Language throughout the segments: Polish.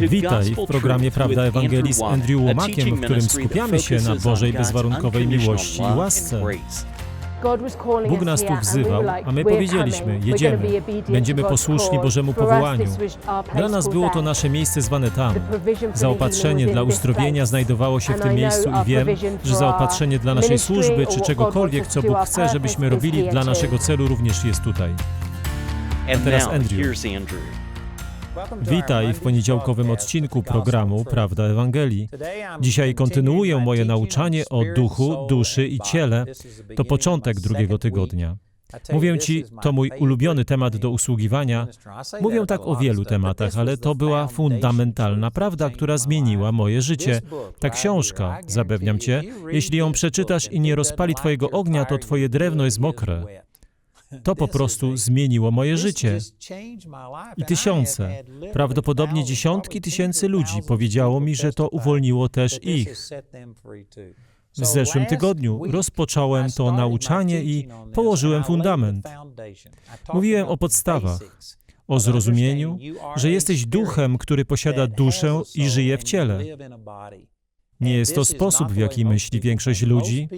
Witaj w programie Prawda Ewangelii z Andrew Łomakiem, w którym skupiamy się na Bożej bezwarunkowej miłości i łasce. Bóg nas tu wzywał, a my powiedzieliśmy, jedziemy, będziemy posłuszni Bożemu powołaniu. Dla nas było to nasze miejsce zwane tam. Zaopatrzenie dla uzdrowienia znajdowało się w tym miejscu i wiem, że zaopatrzenie dla naszej służby czy czegokolwiek, co Bóg chce, żebyśmy robili dla naszego celu, również jest tutaj. A teraz Andrew. Witaj w poniedziałkowym odcinku programu Prawda Ewangelii. Dzisiaj kontynuuję moje nauczanie o duchu, duszy i ciele. To początek drugiego tygodnia. Mówię Ci, to mój ulubiony temat do usługiwania. Mówię tak o wielu tematach, ale to była fundamentalna prawda, która zmieniła moje życie. Ta książka, zapewniam Cię, jeśli ją przeczytasz i nie rozpali Twojego ognia, to Twoje drewno jest mokre. To po prostu zmieniło moje życie. I tysiące, prawdopodobnie dziesiątki tysięcy ludzi powiedziało mi, że to uwolniło też ich. W zeszłym tygodniu rozpocząłem to nauczanie i położyłem fundament. Mówiłem o podstawach, o zrozumieniu, że jesteś duchem, który posiada duszę i żyje w ciele. Nie jest to sposób, w jaki myśli większość ludzi.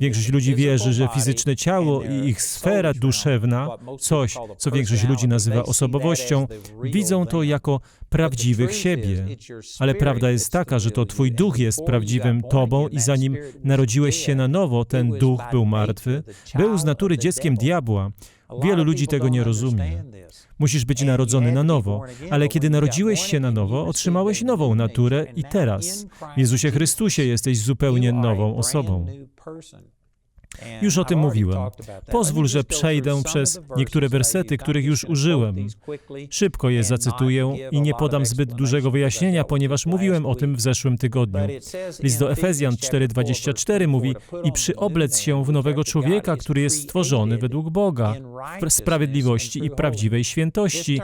Większość ludzi wierzy, że fizyczne ciało i ich sfera duszewna, coś, co większość ludzi nazywa osobowością, widzą to jako prawdziwych siebie. Ale prawda jest taka, że to Twój duch jest prawdziwym Tobą i zanim narodziłeś się na nowo, ten duch był martwy, był z natury dzieckiem diabła. Wielu ludzi tego nie rozumie. Musisz być narodzony na nowo, ale kiedy narodziłeś się na nowo, otrzymałeś nową naturę i teraz. W Jezusie Chrystusie jesteś zupełnie nową osobą. Już o tym mówiłem. Pozwól, że przejdę przez niektóre wersety, których już użyłem. Szybko je zacytuję i nie podam zbyt dużego wyjaśnienia, ponieważ mówiłem o tym w zeszłym tygodniu. List do Efezjan 4:24 mówi: I przyoblec się w nowego człowieka, który jest stworzony według Boga, w sprawiedliwości i prawdziwej świętości.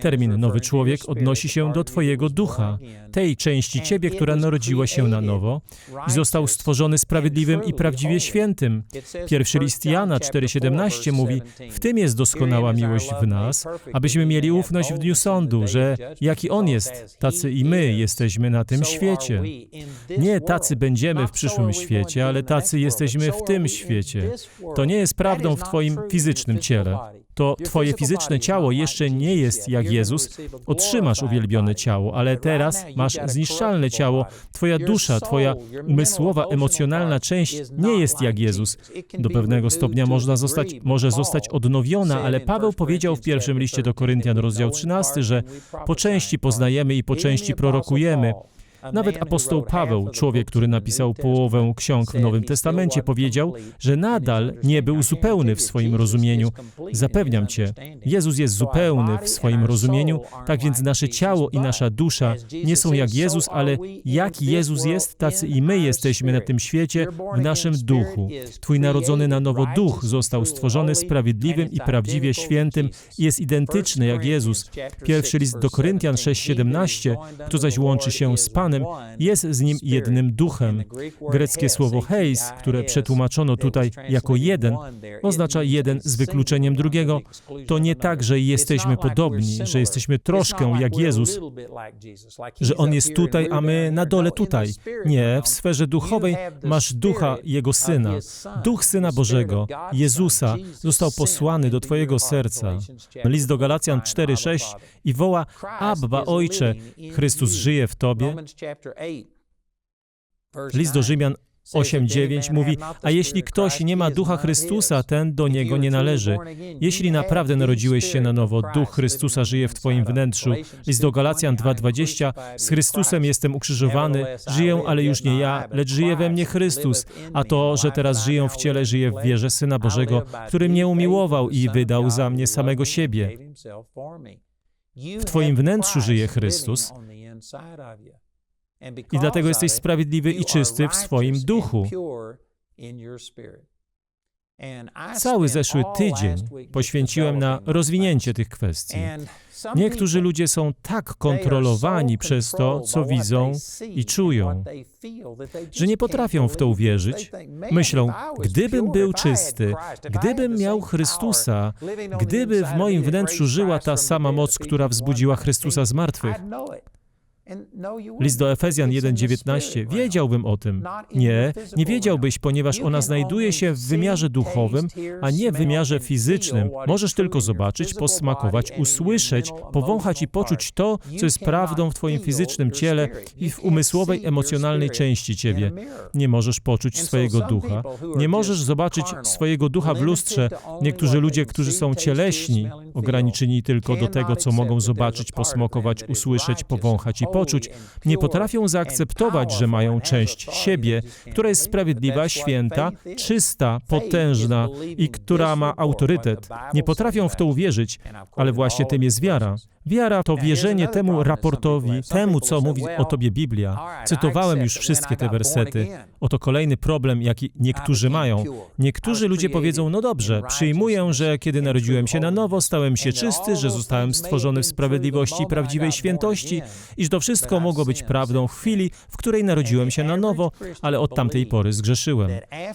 Termin nowy człowiek odnosi się do Twojego ducha, tej części Ciebie, która narodziła się na nowo i został stworzony sprawiedliwym i prawdziwie świętym. Pierwszy list Jana 4,17 mówi, w tym jest doskonała miłość w nas, abyśmy mieli ufność w dniu sądu, że jaki On jest, tacy i my jesteśmy na tym świecie. Nie tacy będziemy w przyszłym świecie, ale tacy jesteśmy w tym świecie. To nie jest prawdą w Twoim fizycznym ciele. To Twoje fizyczne ciało jeszcze nie jest jak Jezus. Otrzymasz uwielbione ciało, ale teraz masz zniszczalne ciało. Twoja dusza, Twoja umysłowa, emocjonalna część nie jest jak Jezus. Do pewnego stopnia można zostać, może zostać odnowiona, ale Paweł powiedział w pierwszym liście do Koryntian, rozdział 13, że po części poznajemy i po części prorokujemy. Nawet apostoł Paweł, człowiek, który napisał połowę ksiąg w Nowym Testamencie, powiedział, że nadal nie był zupełny w swoim rozumieniu. Zapewniam Cię, Jezus jest zupełny w swoim rozumieniu, tak więc nasze ciało i nasza dusza nie są jak Jezus, ale jak Jezus jest, tacy i my jesteśmy na tym świecie w naszym duchu. Twój narodzony na nowo duch został stworzony sprawiedliwym i prawdziwie świętym i jest identyczny jak Jezus. Pierwszy list do Koryntian 6:17, kto zaś łączy się z Panem, jest z nim jednym duchem. Greckie słowo heis, które przetłumaczono tutaj jako jeden, oznacza jeden z wykluczeniem drugiego. To nie tak, że jesteśmy podobni, że jesteśmy troszkę jak Jezus, że On jest tutaj, a my na dole tutaj. Nie, w sferze duchowej masz ducha Jego Syna. Duch Syna Bożego, Jezusa, został posłany do Twojego serca. List do Galacjan 4:6 i woła Abba, Ojcze, Chrystus żyje w Tobie. List do Rzymian 8:9 mówi: A jeśli ktoś nie ma ducha Chrystusa, ten do niego nie należy. Jeśli naprawdę narodziłeś się na nowo, duch Chrystusa żyje w twoim wnętrzu. List do Galacjan 2:20 Z Chrystusem jestem ukrzyżowany, żyję, ale już nie ja, lecz żyje we mnie Chrystus. A to, że teraz żyję w ciele, żyję w wierze Syna Bożego, który mnie umiłował i wydał za mnie samego siebie. W twoim wnętrzu żyje Chrystus. I dlatego jesteś sprawiedliwy i czysty w swoim duchu. Cały zeszły tydzień poświęciłem na rozwinięcie tych kwestii. Niektórzy ludzie są tak kontrolowani przez to, co widzą i czują, że nie potrafią w to uwierzyć. Myślą, gdybym był czysty, gdybym miał Chrystusa, gdyby w moim wnętrzu żyła ta sama moc, która wzbudziła Chrystusa z martwych. List do Efezjan 1:19. Wiedziałbym o tym. Nie, nie wiedziałbyś, ponieważ ona znajduje się w wymiarze duchowym, a nie w wymiarze fizycznym. Możesz tylko zobaczyć, posmakować, usłyszeć, powąchać i poczuć to, co jest prawdą w Twoim fizycznym ciele i w umysłowej, emocjonalnej części Ciebie. Nie możesz poczuć swojego ducha. Nie możesz zobaczyć swojego ducha w lustrze. Niektórzy ludzie, którzy są cieleśni, ograniczeni tylko do tego, co mogą zobaczyć, posmakować, usłyszeć, powąchać i poczuć, poczuć, nie potrafią zaakceptować, że mają część siebie, która jest sprawiedliwa, święta, czysta, potężna i która ma autorytet. Nie potrafią w to uwierzyć, ale właśnie tym jest wiara. Wiara to wierzenie temu raportowi, temu, co mówi o tobie Biblia. Cytowałem już wszystkie te wersety. Oto kolejny problem, jaki niektórzy mają. Niektórzy ludzie powiedzą, no dobrze, przyjmuję, że kiedy narodziłem się na nowo, stałem się czysty, że zostałem stworzony w sprawiedliwości i prawdziwej świętości, iż to wszystko mogło być prawdą w chwili, w której narodziłem się na nowo, ale od tamtej pory zgrzeszyłem.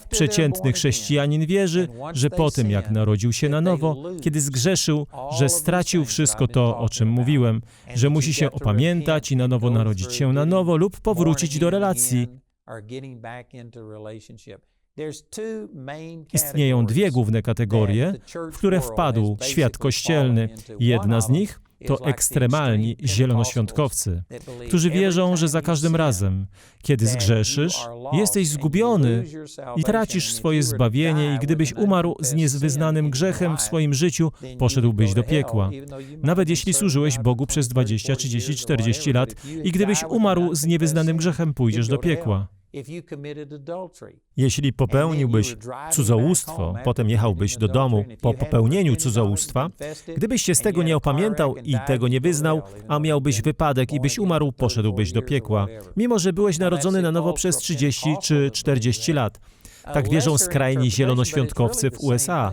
Przeciętny chrześcijanin wierzy, że po tym, jak narodził się na nowo, kiedy zgrzeszył, że stracił wszystko to, o czym mówiłem, że musi się opamiętać i na nowo narodzić się na nowo lub powrócić do relacji. Istnieją dwie główne kategorie, w które wpadł świat kościelny. Jedna z nich to ekstremalni zielonoświątkowcy, którzy wierzą, że za każdym razem, kiedy zgrzeszysz, jesteś zgubiony i tracisz swoje zbawienie i gdybyś umarł z niezwyznanym grzechem w swoim życiu, poszedłbyś do piekła. Nawet jeśli służyłeś Bogu przez 20, 30, 40 lat i gdybyś umarł z niewyznanym grzechem, pójdziesz do piekła. Jeśli popełniłbyś cudzołóstwo, potem jechałbyś do domu po popełnieniu cudzołóstwa, gdybyś się z tego nie opamiętał i tego nie wyznał, a miałbyś wypadek i byś umarł, poszedłbyś do piekła, mimo że byłeś narodzony na nowo przez 30 czy 40 lat. Tak wierzą skrajni zielonoświątkowcy w USA.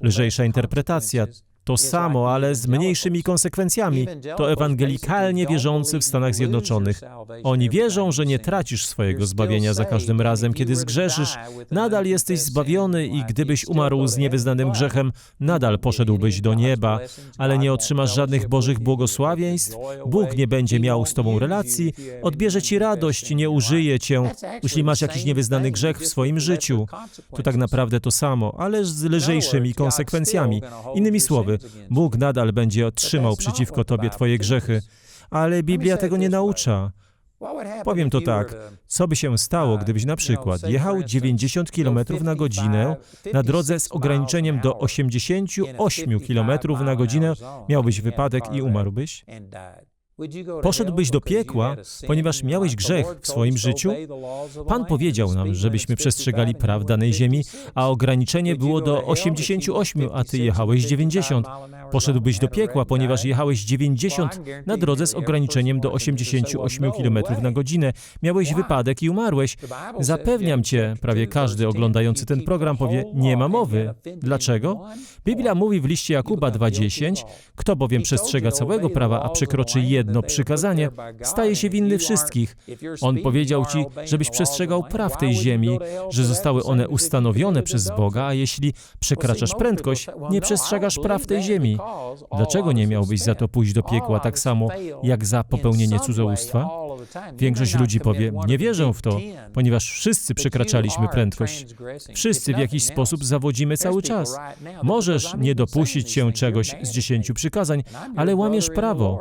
Lżejsza interpretacja to samo, ale z mniejszymi konsekwencjami. To ewangelikalnie wierzący w Stanach Zjednoczonych. Oni wierzą, że nie tracisz swojego zbawienia za każdym razem, kiedy zgrzeszysz. Nadal jesteś zbawiony i gdybyś umarł z niewyznanym grzechem, nadal poszedłbyś do nieba, ale nie otrzymasz żadnych bożych błogosławieństw. Bóg nie będzie miał z tobą relacji, odbierze ci radość, nie użyje cię, jeśli masz jakiś niewyznany grzech w swoim życiu. To tak naprawdę to samo, ale z lżejszymi konsekwencjami. Innymi słowy, Bóg nadal będzie otrzymał przeciwko tobie twoje grzechy, ale Biblia tego nie naucza. Powiem to tak, co by się stało, gdybyś na przykład jechał 90 km na godzinę na drodze z ograniczeniem do 88 km na godzinę, miałbyś wypadek i umarłbyś? Poszedłbyś do piekła, ponieważ miałeś grzech w swoim życiu? Pan powiedział nam, żebyśmy przestrzegali praw danej ziemi, a ograniczenie było do 88, a ty jechałeś 90. Poszedłbyś do piekła, ponieważ jechałeś 90 na drodze z ograniczeniem do 88 km na godzinę. Miałeś wypadek i umarłeś. Zapewniam cię, prawie każdy oglądający ten program powie, nie ma mowy. Dlaczego? Biblia mówi w liście Jakuba 2.10, kto bowiem przestrzega całego prawa, a przekroczy jedno przykazanie, staje się winny wszystkich. On powiedział ci, żebyś przestrzegał praw tej ziemi, że zostały one ustanowione przez Boga, a jeśli przekraczasz prędkość, nie przestrzegasz praw tej ziemi. Dlaczego nie miałbyś za to pójść do piekła tak samo, jak za popełnienie cudzołóstwa? Większość ludzi powie, nie wierzę w to, ponieważ wszyscy przekraczaliśmy prędkość. Wszyscy w jakiś sposób zawodzimy cały czas. Możesz nie dopuścić się czegoś z dziesięciu przykazań, ale łamiesz prawo.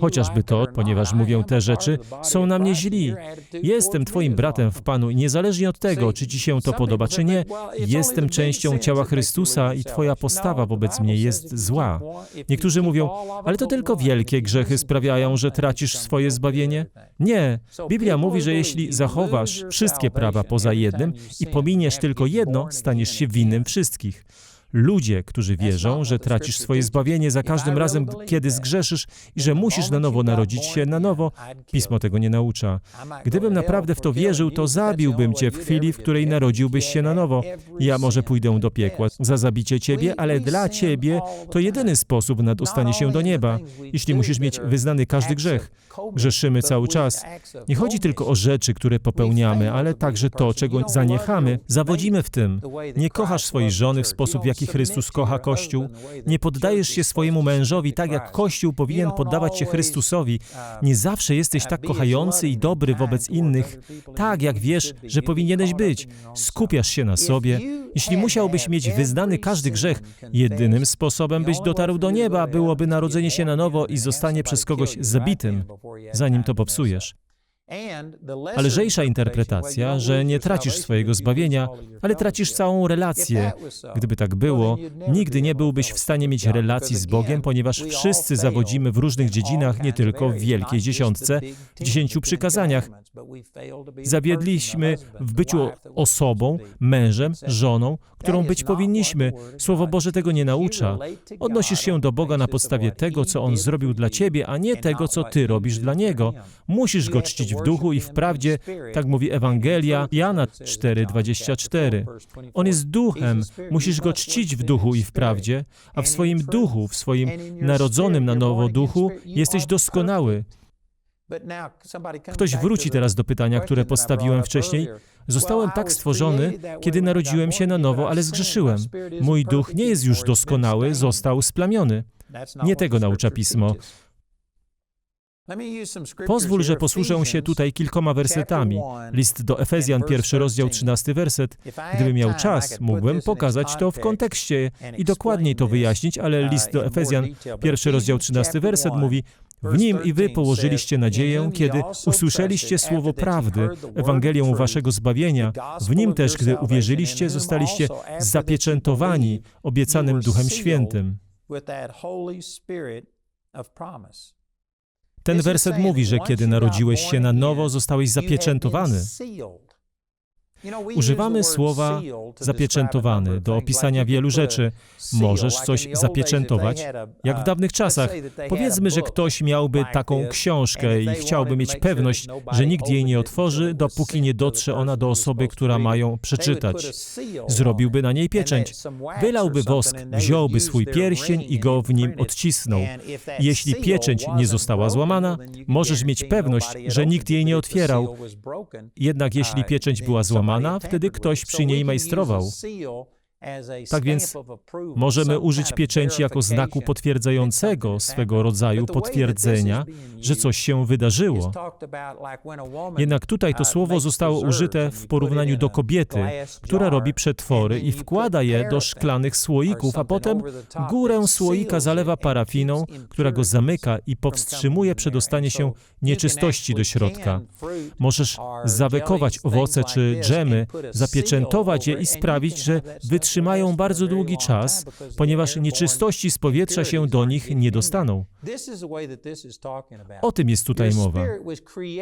Chociażby to, ponieważ mówią te rzeczy, są na mnie źli. Jestem Twoim bratem w Panu i niezależnie od tego, czy Ci się to podoba, czy nie, jestem częścią ciała Chrystusa i Twoja postawa wobec mnie jest zła. Niektórzy mówią, ale to tylko wielkie grzechy sprawiają, że tracisz swoje zbawienie. Nie. Biblia mówi, że jeśli zachowasz wszystkie prawa poza jednym i pominiesz tylko jedno, staniesz się winnym wszystkich. Ludzie, którzy wierzą, że tracisz swoje zbawienie za każdym razem, kiedy zgrzeszysz i że musisz na nowo narodzić się na nowo. Pismo tego nie naucza. Gdybym naprawdę w to wierzył, to zabiłbym cię w chwili, w której narodziłbyś się na nowo. Ja może pójdę do piekła za zabicie ciebie, ale dla ciebie to jedyny sposób na dostanie się do nieba, jeśli musisz mieć wyznany każdy grzech. Grzeszymy cały czas. Nie chodzi tylko o rzeczy, które popełniamy, ale także to, czego zaniechamy. Zawodzimy w tym. Nie kochasz swojej żony w sposób, w jaki Chrystus kocha Kościół. Nie poddajesz się swojemu mężowi tak, jak Kościół powinien poddawać się Chrystusowi. Nie zawsze jesteś tak kochający i dobry wobec innych, tak jak wiesz, że powinieneś być. Skupiasz się na sobie. Jeśli musiałbyś mieć wyznany każdy grzech, jedynym sposobem, byś dotarł do nieba, byłoby narodzenie się na nowo i zostanie przez kogoś zabitym, zanim to popsujesz. A lżejsza interpretacja, że nie tracisz swojego zbawienia, ale tracisz całą relację. Gdyby tak było, nigdy nie byłbyś w stanie mieć relacji z Bogiem, ponieważ wszyscy zawodzimy w różnych dziedzinach, nie tylko w Wielkiej Dziesiątce, w dziesięciu przykazaniach. Zawiedliśmy w byciu osobą, mężem, żoną, którą być powinniśmy. Słowo Boże tego nie naucza. Odnosisz się do Boga na podstawie tego, co On zrobił dla ciebie, a nie tego, co ty robisz dla Niego. Musisz Go czcić w duchu i w prawdzie, tak mówi Ewangelia Jana 4:24. On jest duchem, musisz Go czcić w duchu i w prawdzie, a w swoim duchu, w swoim narodzonym na nowo duchu jesteś doskonały. Ktoś wróci teraz do pytania, które postawiłem wcześniej. Zostałem tak stworzony, kiedy narodziłem się na nowo, ale zgrzeszyłem. Mój duch nie jest już doskonały, został splamiony. Nie tego naucza pismo. Pozwól, że posłużę się tutaj kilkoma wersetami. List do Efezjan, pierwszy rozdział, trzynasty werset. Gdybym miał czas, mógłbym pokazać to w kontekście i dokładniej to wyjaśnić, ale list do Efezjan, pierwszy rozdział, trzynasty werset mówi w nim i wy położyliście nadzieję, kiedy usłyszeliście słowo prawdy, Ewangelię waszego zbawienia. W nim też, gdy uwierzyliście, zostaliście zapieczętowani obiecanym Duchem Świętym. Ten werset mówi, że kiedy narodziłeś się na nowo, zostałeś zapieczętowany. Używamy słowa zapieczętowany do opisania wielu rzeczy. Możesz coś zapieczętować, jak w dawnych czasach. Powiedzmy, że ktoś miałby taką książkę i chciałby mieć pewność, że nikt jej nie otworzy, dopóki nie dotrze ona do osoby, która ma ją przeczytać. Zrobiłby na niej pieczęć, wylałby wosk, wziąłby swój pierścień i go w nim odcisnął. Jeśli pieczęć nie została złamana, możesz mieć pewność, że nikt jej nie otwierał. Jednak jeśli pieczęć była złamana, wtedy ktoś przy niej majstrował. Tak więc możemy użyć pieczęci jako znaku potwierdzającego swego rodzaju potwierdzenia, że coś się wydarzyło. Jednak tutaj to słowo zostało użyte w porównaniu do kobiety, która robi przetwory i wkłada je do szklanych słoików, a potem górę słoika zalewa parafiną, która go zamyka i powstrzymuje przedostanie się nieczystości do środka. Możesz zawekować owoce czy dżemy, zapieczętować je i sprawić, że wytrzymają wytrzymają bardzo długi czas, ponieważ nieczystości z powietrza się do nich nie dostaną. O tym jest tutaj mowa.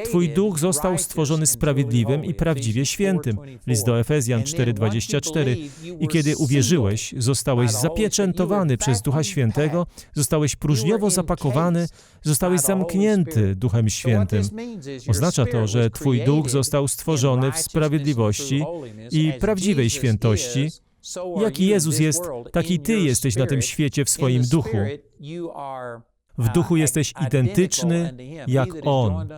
Twój duch został stworzony sprawiedliwym i prawdziwie świętym. List do Efezjan 4:24. I kiedy uwierzyłeś, zostałeś zapieczętowany przez Ducha Świętego, zostałeś próżniowo zapakowany, zostałeś zamknięty Duchem Świętym. Oznacza to, że Twój duch został stworzony w sprawiedliwości i prawdziwej świętości, Jaki Jezus jest, taki Ty jesteś na tym świecie w swoim duchu. W duchu jesteś identyczny jak On.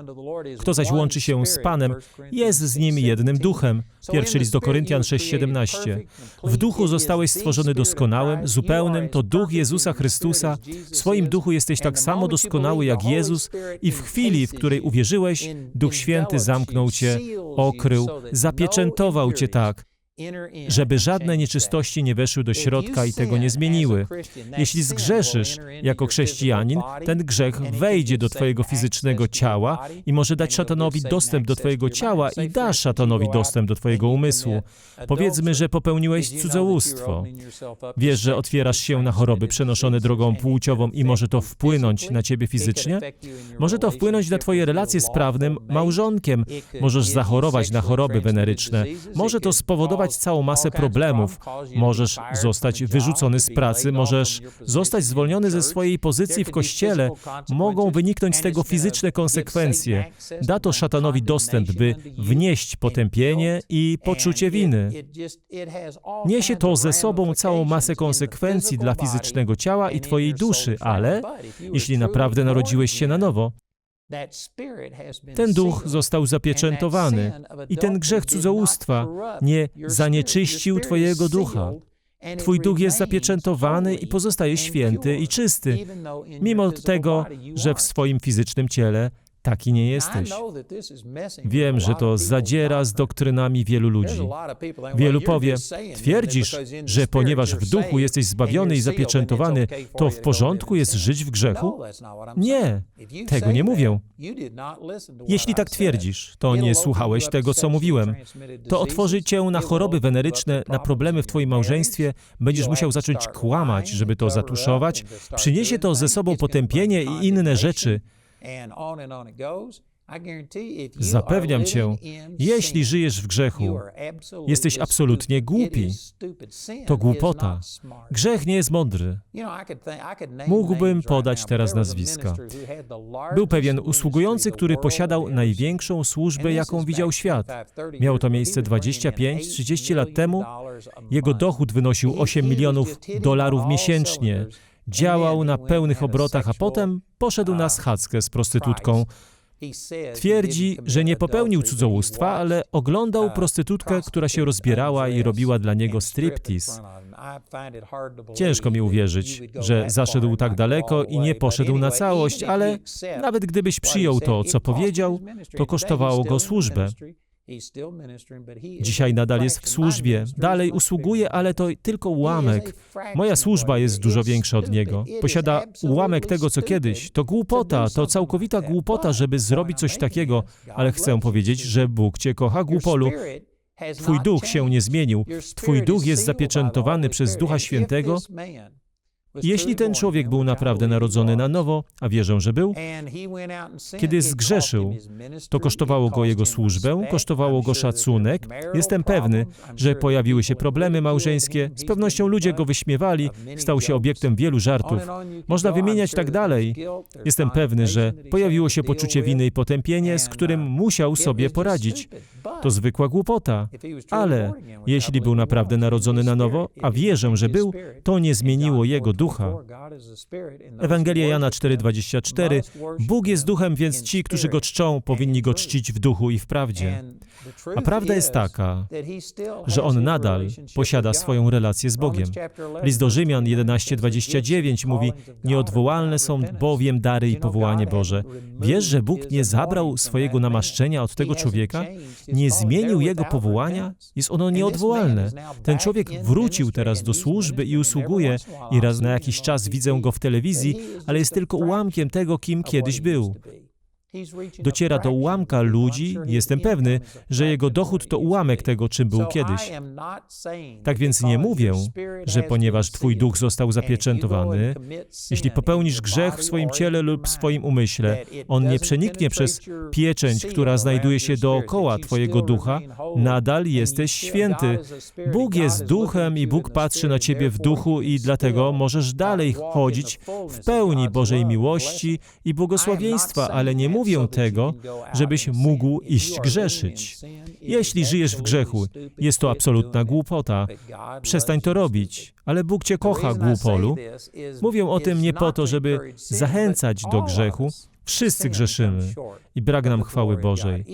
Kto zaś łączy się z Panem, jest z Nim jednym duchem. Pierwszy list do Koryntian 6:17. W duchu zostałeś stworzony doskonałym, zupełnym, to duch Jezusa Chrystusa. W swoim duchu jesteś tak samo doskonały jak Jezus i w chwili, w której uwierzyłeś, Duch Święty zamknął Cię, okrył, zapieczętował Cię tak, żeby żadne nieczystości nie weszły do środka i tego nie zmieniły. Jeśli zgrzeszysz jako chrześcijanin, ten grzech wejdzie do Twojego fizycznego ciała i może dać szatanowi dostęp do Twojego ciała i dasz szatanowi dostęp do Twojego umysłu. Powiedzmy, że popełniłeś cudzołóstwo. Wiesz, że otwierasz się na choroby przenoszone drogą płciową i może to wpłynąć na Ciebie fizycznie? Może to wpłynąć na Twoje relacje z prawnym małżonkiem. Możesz zachorować na choroby weneryczne. Może to spowodować całą masę problemów. Możesz zostać wyrzucony z pracy, możesz zostać zwolniony ze swojej pozycji w kościele. Mogą wyniknąć z tego fizyczne konsekwencje. Da to szatanowi dostęp, by wnieść potępienie i poczucie winy. Niesie to ze sobą całą masę konsekwencji dla fizycznego ciała i twojej duszy, ale jeśli naprawdę narodziłeś się na nowo, ten duch został zapieczętowany. i ten grzech cudzołóstwa nie zanieczyścił Twojego ducha. Twój duch jest zapieczętowany i pozostaje święty i czysty, mimo tego, że w swoim fizycznym ciele taki nie jesteś. Wiem, że to zadziera z doktrynami wielu ludzi. Wielu powie, twierdzisz, że ponieważ w duchu jesteś zbawiony i zapieczętowany, to w porządku jest żyć w grzechu? Nie, tego nie mówię. Jeśli tak twierdzisz, to nie słuchałeś tego, co mówiłem. To otworzy cię na choroby weneryczne, na problemy w twoim małżeństwie. Będziesz musiał zacząć kłamać, żeby to zatuszować. Przyniesie to ze sobą potępienie i inne rzeczy. Zapewniam cię, jeśli żyjesz w grzechu, jesteś absolutnie głupi. To głupota. Grzech nie jest mądry. Mógłbym podać teraz nazwiska. Był pewien usługujący, który posiadał największą służbę, jaką widział świat. Miało to miejsce 25-30 lat temu. Jego dochód wynosił 8 milionów dolarów miesięcznie. Działał na pełnych obrotach, a potem poszedł na schadzkę z prostytutką. Twierdzi, że nie popełnił cudzołóstwa, ale oglądał prostytutkę, która się rozbierała i robiła dla niego striptease. Ciężko mi uwierzyć, że zaszedł tak daleko i nie poszedł na całość, ale nawet gdybyś przyjął to, co powiedział, to kosztowało go służbę. Dzisiaj nadal jest w służbie, dalej usługuje, ale to tylko ułamek. Moja służba jest dużo większa od niego. Posiada ułamek tego, co kiedyś. To głupota, to całkowita głupota, żeby zrobić coś takiego, ale chcę powiedzieć, że Bóg cię kocha, głupolu. Twój duch się nie zmienił. Twój duch jest zapieczętowany przez Ducha Świętego jeśli ten człowiek był naprawdę narodzony na nowo, a wierzę, że był, kiedy zgrzeszył, to kosztowało go jego służbę, kosztowało go szacunek. Jestem pewny, że pojawiły się problemy małżeńskie, z pewnością ludzie go wyśmiewali, stał się obiektem wielu żartów. Można wymieniać tak dalej. Jestem pewny, że pojawiło się poczucie winy i potępienie, z którym musiał sobie poradzić. To zwykła głupota. Ale jeśli był naprawdę narodzony na nowo, a wierzę, że był, to nie zmieniło jego ducha. Ewangelia Jana 4:24 Bóg jest duchem, więc ci, którzy go czczą, powinni go czcić w duchu i w prawdzie. A prawda jest taka, że on nadal posiada swoją relację z Bogiem. List do Rzymian 11:29 mówi: Nieodwołalne są bowiem dary i powołanie Boże. Wiesz, że Bóg nie zabrał swojego namaszczenia od tego człowieka, nie zmienił jego powołania, jest ono nieodwołalne. Ten człowiek wrócił teraz do służby i usługuje, i raz na jakiś czas widzę go w telewizji, ale jest tylko ułamkiem tego, kim kiedyś był. Dociera do ułamka ludzi, jestem pewny, że jego dochód to ułamek tego, czym był kiedyś. Tak więc nie mówię, że ponieważ Twój duch został zapieczętowany, jeśli popełnisz grzech w swoim ciele lub swoim umyśle, on nie przeniknie przez pieczęć, która znajduje się dookoła Twojego ducha, nadal jesteś święty. Bóg jest duchem i Bóg patrzy na Ciebie w duchu i dlatego możesz dalej chodzić w pełni Bożej miłości i błogosławieństwa, ale nie mówię tego, żebyś mógł iść grzeszyć. Jeśli żyjesz w grzechu, jest to absolutna głupota. Przestań to robić. Ale Bóg cię kocha, głupolu. Mówię o tym nie po to, żeby zachęcać do grzechu, Wszyscy grzeszymy i brak nam chwały Bożej,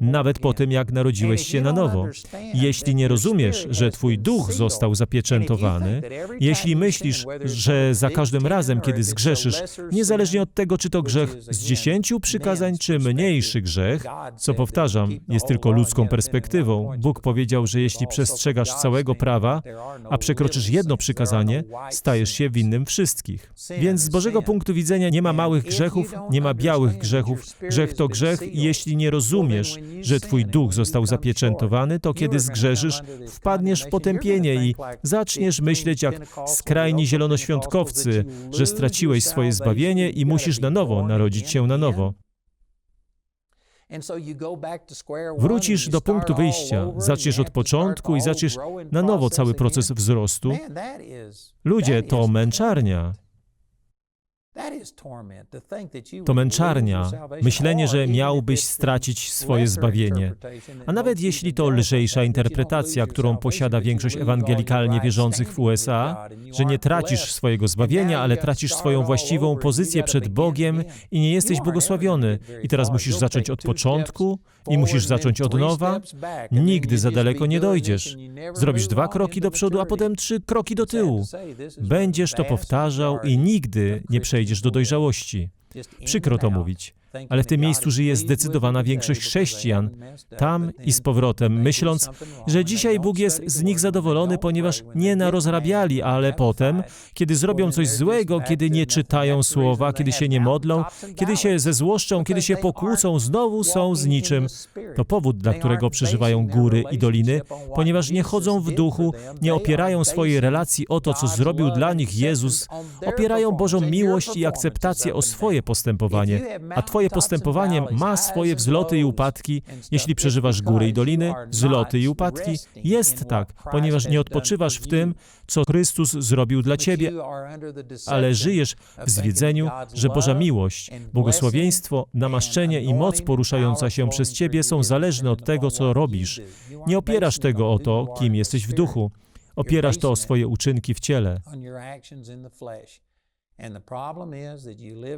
nawet po tym, jak narodziłeś się na nowo. Jeśli nie rozumiesz, że Twój duch został zapieczętowany, jeśli myślisz, że za każdym razem, kiedy zgrzeszysz, niezależnie od tego, czy to grzech z dziesięciu przykazań, czy mniejszy grzech, co powtarzam, jest tylko ludzką perspektywą. Bóg powiedział, że jeśli przestrzegasz całego prawa, a przekroczysz jedno przykazanie, stajesz się winnym wszystkich. Więc z Bożego punktu widzenia nie ma małych grzechów, nie ma białych grzechów. Grzech to grzech jeśli nie rozumiesz, że Twój duch został zapieczętowany, to kiedy zgrzeszysz, wpadniesz w potępienie i zaczniesz myśleć jak skrajni zielonoświątkowcy, że straciłeś swoje zbawienie i musisz na nowo narodzić się na nowo. Wrócisz do punktu wyjścia, zaczniesz od początku i zaczniesz na nowo cały proces wzrostu. Ludzie, to męczarnia. To męczarnia, myślenie, że miałbyś stracić swoje zbawienie. A nawet jeśli to lżejsza interpretacja, którą posiada większość ewangelikalnie wierzących w USA, że nie tracisz swojego zbawienia, ale tracisz swoją właściwą pozycję przed Bogiem i nie jesteś błogosławiony. I teraz musisz zacząć od początku i musisz zacząć od nowa. Nigdy za daleko nie dojdziesz. Zrobisz dwa kroki do przodu, a potem trzy kroki do tyłu. Będziesz to powtarzał i nigdy nie przejdziesz do dojrzałości. Przykro to mówić, ale w tym miejscu żyje zdecydowana większość chrześcijan, tam i z powrotem, myśląc, że dzisiaj Bóg jest z nich zadowolony, ponieważ nie narozrabiali, ale potem, kiedy zrobią coś złego, kiedy nie czytają słowa, kiedy się nie modlą, kiedy się zezłoszczą, kiedy się pokłócą, znowu są z niczym. To powód, dla którego przeżywają góry i doliny, ponieważ nie chodzą w duchu, nie opierają swojej relacji o to, co zrobił dla nich Jezus, opierają Bożą miłość i akceptację o swoje postępowanie, a Twoje postępowanie ma swoje wzloty i upadki. Jeśli przeżywasz góry i doliny, wzloty i upadki, jest tak, ponieważ nie odpoczywasz w tym, co Chrystus zrobił dla Ciebie, ale żyjesz w zwiedzeniu, że Boża miłość, błogosławieństwo, namaszczenie i moc poruszająca się przez Ciebie są zależne od tego, co robisz. Nie opierasz tego o to, kim jesteś w duchu. Opierasz to o swoje uczynki w ciele.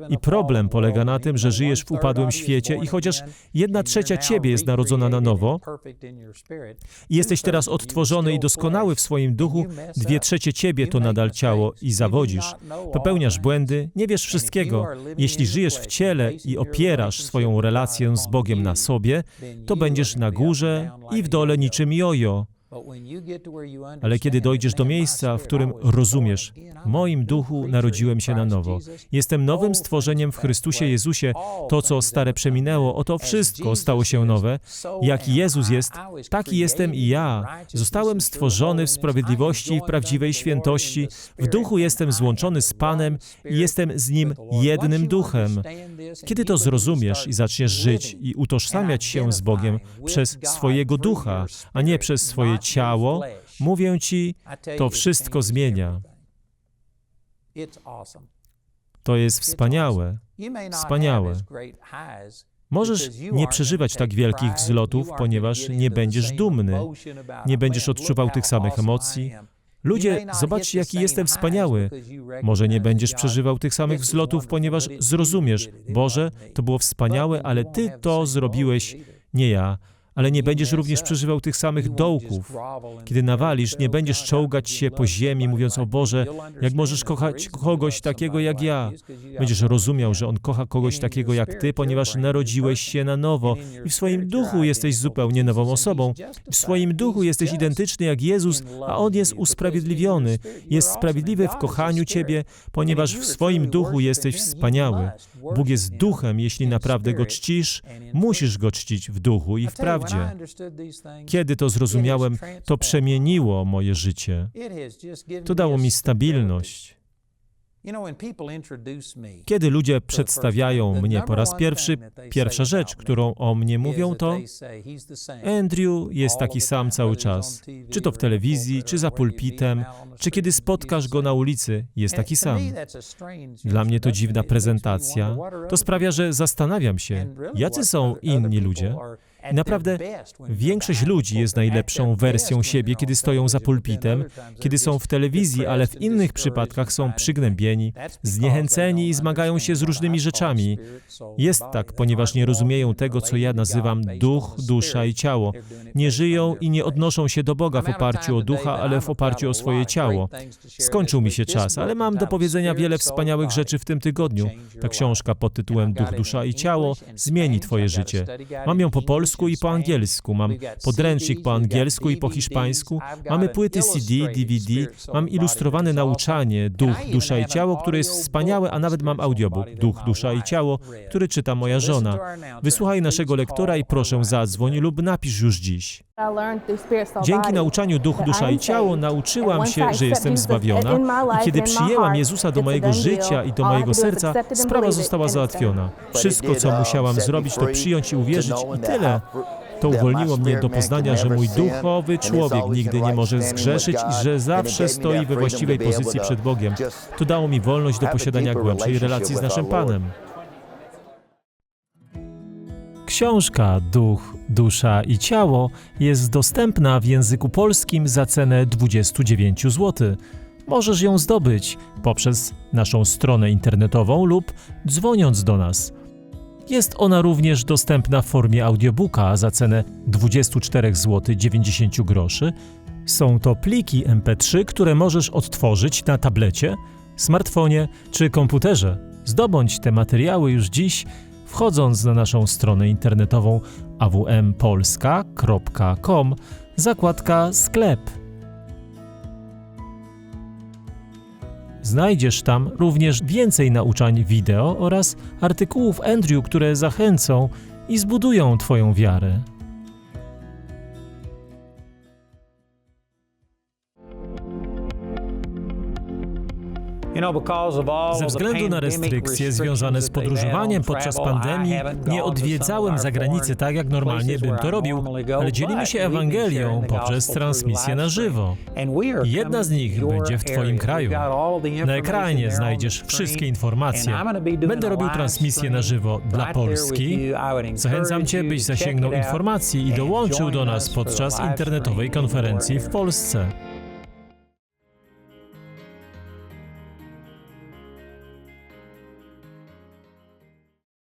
I problem polega na tym, że żyjesz w upadłym świecie i chociaż jedna trzecia ciebie jest narodzona na nowo i jesteś teraz odtworzony i doskonały w swoim duchu, dwie trzecie ciebie to nadal ciało i zawodzisz. Popełniasz błędy, nie wiesz wszystkiego. Jeśli żyjesz w ciele i opierasz swoją relację z Bogiem na sobie, to będziesz na górze i w dole niczym jojo. Ale kiedy dojdziesz do miejsca, w którym rozumiesz, w moim duchu narodziłem się na nowo, jestem nowym stworzeniem w Chrystusie Jezusie, to co stare przeminęło, oto wszystko stało się nowe. Jaki Jezus jest, taki jestem i ja. Zostałem stworzony w sprawiedliwości i w prawdziwej świętości. W duchu jestem złączony z Panem i jestem z Nim jednym duchem. Kiedy to zrozumiesz i zaczniesz żyć i utożsamiać się z Bogiem przez swojego ducha, a nie przez swoje ciało, mówię Ci, to wszystko zmienia. To jest wspaniałe. Wspaniałe. Możesz nie przeżywać tak wielkich wzlotów, ponieważ nie będziesz dumny, nie będziesz odczuwał tych samych emocji. Ludzie, zobaczcie, jaki jestem wspaniały. Może nie będziesz przeżywał tych samych wzlotów, ponieważ zrozumiesz, Boże, to było wspaniałe, ale Ty to zrobiłeś, nie ja ale nie będziesz również przeżywał tych samych dołków. Kiedy nawalisz, nie będziesz czołgać się po ziemi, mówiąc o Boże, jak możesz kochać kogoś takiego jak ja. Będziesz rozumiał, że On kocha kogoś takiego jak Ty, ponieważ narodziłeś się na nowo i w swoim duchu jesteś zupełnie nową osobą. W swoim duchu jesteś identyczny jak Jezus, a On jest usprawiedliwiony. Jest sprawiedliwy w kochaniu Ciebie, ponieważ w swoim duchu jesteś wspaniały. Bóg jest duchem, jeśli naprawdę Go czcisz, musisz Go czcić w duchu i w prawdzie. Kiedy to zrozumiałem, to przemieniło moje życie. To dało mi stabilność. Kiedy ludzie przedstawiają mnie po raz pierwszy, pierwsza rzecz, którą o mnie mówią, to Andrew jest taki sam cały czas. Czy to w telewizji, czy za pulpitem, czy kiedy spotkasz go na ulicy, jest taki sam. Dla mnie to dziwna prezentacja. To sprawia, że zastanawiam się, jacy są inni ludzie. Naprawdę większość ludzi jest najlepszą wersją siebie, kiedy stoją za pulpitem, kiedy są w telewizji, ale w innych przypadkach są przygnębieni, zniechęceni i zmagają się z różnymi rzeczami. Jest tak, ponieważ nie rozumieją tego, co ja nazywam duch, dusza i ciało. Nie żyją i nie odnoszą się do Boga w oparciu o ducha, ale w oparciu o swoje ciało. Skończył mi się czas, ale mam do powiedzenia wiele wspaniałych rzeczy w tym tygodniu. Ta książka pod tytułem Duch, dusza i ciało zmieni Twoje życie. Mam ją po polsku i po angielsku, mam podręcznik po angielsku i po hiszpańsku, mamy płyty CD, DVD, mam ilustrowane nauczanie Duch, Dusza i Ciało, które jest wspaniałe, a nawet mam audiobook. Duch, Dusza i Ciało, który czyta moja żona. Wysłuchaj naszego lektora i proszę zadzwoń lub napisz już dziś. Dzięki nauczaniu duch, dusza i ciało nauczyłam się, że jestem zbawiona i kiedy przyjęłam Jezusa do mojego życia i do mojego serca, sprawa została załatwiona. Wszystko, co musiałam zrobić, to przyjąć i uwierzyć i tyle. To uwolniło mnie do poznania, że mój duchowy człowiek nigdy nie może zgrzeszyć i że zawsze stoi we właściwej pozycji przed Bogiem. To dało mi wolność do posiadania głębszej relacji z naszym Panem. Książka Duch, Dusza i Ciało jest dostępna w języku polskim za cenę 29 zł. Możesz ją zdobyć poprzez naszą stronę internetową lub dzwoniąc do nas. Jest ona również dostępna w formie audiobooka za cenę 24 zł 90 groszy. Są to pliki MP3, które możesz odtworzyć na tablecie, smartfonie czy komputerze. Zdobądź te materiały już dziś, wchodząc na naszą stronę internetową awmpolska.com, zakładka sklep. Znajdziesz tam również więcej nauczań wideo oraz artykułów Andrew, które zachęcą i zbudują Twoją wiarę. Ze względu na restrykcje związane z podróżowaniem podczas pandemii, nie odwiedzałem zagranicy tak, jak normalnie bym to robił, ale dzielimy się Ewangelią poprzez transmisję na żywo. Jedna z nich będzie w Twoim kraju. Na ekranie znajdziesz wszystkie informacje. Będę robił transmisję na żywo dla Polski. Zachęcam Cię, byś zasięgnął informacji i dołączył do nas podczas internetowej konferencji w Polsce.